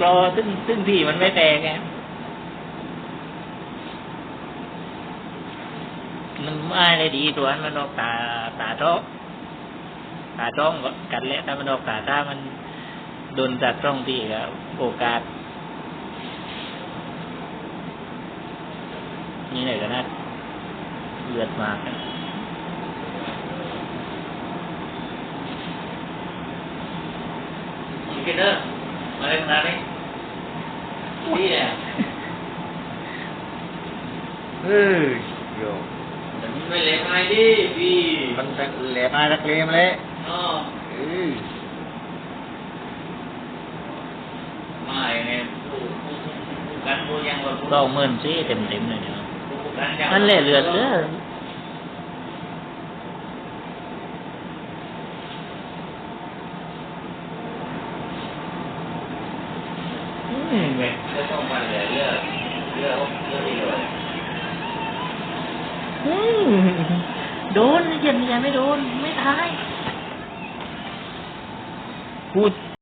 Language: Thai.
รอซึ่งซึ่งที่มันไม่แตกไงมันไม่ได้ดีตัวนั้นมันออกตาตาท้องตาท้องกันแหละถ้ามันออกตาถ้ามันโดนจากตรงที่ก็โอกาสนี่ไหนกันนะเลือดมากนะกินเด้อ มาเล่นงานนี้นี่แหละเฮ้ยโยแต่มันไม่เล่นอะไรดิพี่มันตะแหลมมาตะเกรมเลยอ๋อเออไม่เนี่ยผู้ผู้ผู้กันผู้ยังว่าผู้ก็เอาเมินซี่เต็มเต็มๆเลยเนี่ยผู้กันยังนั่นแหละเลือดเลือดอืม เว้ยเลือดต้องมาเลยเลือกเลือกเลือดดีเลยอืมโดนเย็นยังไม่โดน ไม่ตายพูด